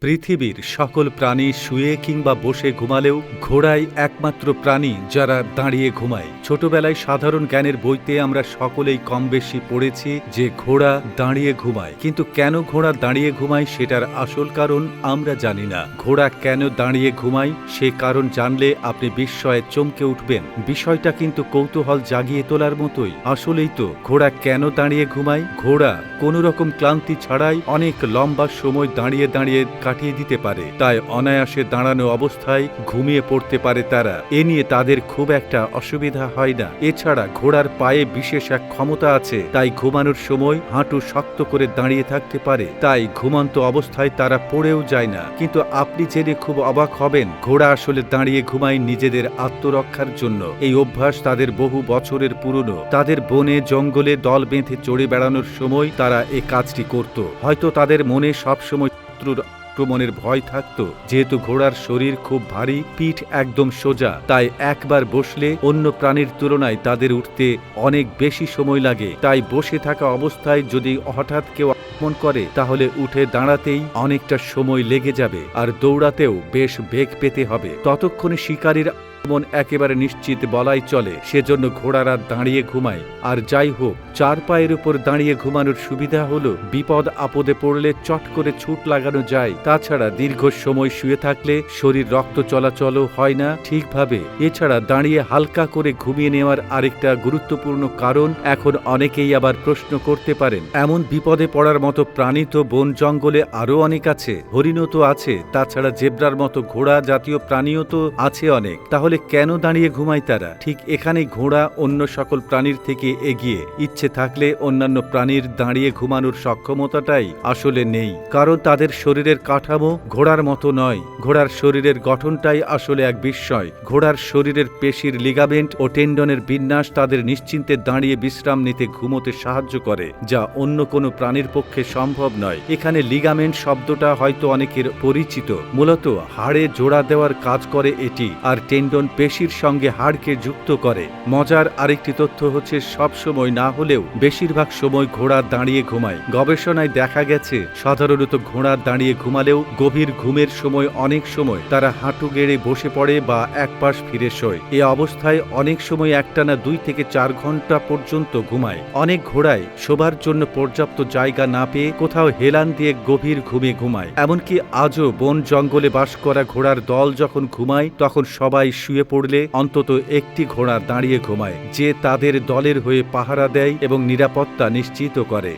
পৃথিবীর সকল প্রাণী শুয়ে কিংবা বসে ঘুমালেও ঘোড়াই একমাত্র প্রাণী যারা দাঁড়িয়ে ঘুমায়। ছোটবেলায় সাধারণ জ্ঞানের বইতে আমরা সকলেই কম বেশি পড়েছি যে ঘোড়া দাঁড়িয়ে ঘুমায়। কিন্তু কেন ঘোড়া দাঁড়িয়ে ঘুমায় সেটার আসল কারণ আমরা জানি না। ঘোড়া কেন দাঁড়িয়ে ঘুমায় সে কারণ জানলে আপনি বিস্ময়ে চমকে উঠবেন। বিষয়টা কিন্তু কৌতূহল জাগিয়ে তোলার মতোই। আসলেই তো, ঘোড়া কেন দাঁড়িয়ে ঘুমায়? ঘোড়া কোনো রকম ক্লান্তি ছাড়াই অনেক লম্বা সময় দাঁড়িয়ে দাঁড়িয়ে কাটিয়ে দিতে পারে। তাই অনায়াসে দাঁড়ানো অবস্থায় ঘুমিয়ে পড়তে পারে তারা। এ নিয়ে তাদের খুব একটা অসুবিধা হয় না। এছাড়া ঘোড়ার পায়ে বিশেষ এক ক্ষমতা আছে। তাই ঘুমানোর সময় হাঁটু শক্ত করে দাঁড়িয়ে থাকতে পারে। তাই ঘুমন্ত অবস্থায় তারা পড়েও যায় না। কিন্তু আপনি জেনে খুব অবাক হবেন, ঘোড়া আসলে দাঁড়িয়ে ঘুমায় নিজেদের আত্মরক্ষার জন্য। এই অভ্যাস তাদের বহু বছরের পুরনো। তাদের বনে, জঙ্গলে দল বেঁধে চড়ে বেড়ানোর সময় তারা এ কাজটি করত। হয়তো তাদের মনে সবসময় শত্রুর আক্রমণের ভয় থাকত, যেহেতু ঘোড়ার শরীর খুব ভারী, পিঠ একদম সোজা, তাই একবার বসলে অন্য প্রাণীর তুলনায় তাদের উঠতে অনেক বেশি সময় লাগে। তাই বসে থাকা অবস্থায় যদি হঠাৎ কেউ আক্রমণ করে, তাহলে উঠে দাঁড়াতেই অনেকটা সময় লেগে যাবে, আর দৌড়াতেও বেশ বেগ পেতে হবে। ততক্ষণে শিকারীর আক্রমণ একেবারে নিশ্চিত বলাই চলে, সেজন্য ঘোড়ারা দাঁড়িয়ে ঘুমায়। আর যাই হোক, চার পায়ের উপর দাঁড়িয়ে ঘুমানোর সুবিধা হলো, বিপদ আপদে পড়লে চট করে ছুট লাগানো যায়। তাছাড়া দীর্ঘ সময় শুয়ে থাকলে শরীর রক্ত চলাচলও হয় না ঠিকভাবে। এছাড়া দাঁড়িয়ে হালকা করে ঘুমিয়ে নেওয়ার আরেকটা গুরুত্বপূর্ণ কারণ, এখন অনেকেই আবার প্রশ্ন করতে পারেন, এমন বিপদে পড়ার মতো প্রাণী তো বন জঙ্গলে আরও অনেক আছে, হরিণও তো আছে, তাছাড়া জেব্রার মতো ঘোড়া জাতীয় প্রাণীও তো আছে অনেক। তাহলে কেন দাঁড়িয়ে ঘুমায় তারা? ঠিক এখানে ঘোড়া অন্য সকল প্রাণীর থেকে এগিয়ে। ইচ্ছে থাকলে অন্যান্য প্রাণীর দাঁড়িয়ে ঘুমানোর সক্ষমতাটাই আসলে নেই। কারণ তাদের শরীরের কাঠামো ঘোড়ার মতো নয়। ঘোড়ার শরীরের গঠনটাই আসলে এক বিস্ময়। ঘোড়ার শরীরের পেশির লিগামেন্ট ও টেন্ডনের বিন্যাস তাদের নিশ্চিন্তে দাঁড়িয়ে বিশ্রাম নিতে ঘুমোতে সাহায্য করে, যা অন্য কোনো প্রাণীর পক্ষে সম্ভব নয়। এখানে লিগামেন্ট শব্দটা হয়তো অনেকের পরিচিত। মূলত হাড়ে জোড়া দেওয়ার কাজ করে এটি, আর টেন্ডন পেশির সঙ্গে হাড়কে যুক্ত করে। মজার আরেকটি তথ্য হচ্ছে, সব সময় না হলেও বেশিরভাগ সময় ঘোড়া দাঁড়িয়ে ঘুমায়। গবেষণায় দেখা গেছে, সাধারণত ঘোড়া দাঁড়িয়ে ঘুমালেও গভীর ঘুমের সময় অনেক সময় তারা হাঁটু গেড়ে বসে পড়ে বা এক পাশ ফিরে শোয়। এ অবস্থায় অনেক সময় একটানা দুই থেকে চার ঘণ্টা পর্যন্ত ঘুমায়। অনেক ঘোড়ায় শোবার জন্য পর্যাপ্ত জায়গা না পেয়ে কোথাও হেলান দিয়ে গভীর ঘুমে ঘুমায়। এমনকি আজও বন জঙ্গলে বাস করা ঘোড়ার দল যখন ঘুমায়, তখন সবাই শুয়ে পড়লে অন্তত একটি ঘোড়া দাঁড়িয়ে ঘুমায়, যে তাদের দলের হয়ে পাহারা দেয় এবং নিরাপত্তা নিশ্চিত করে।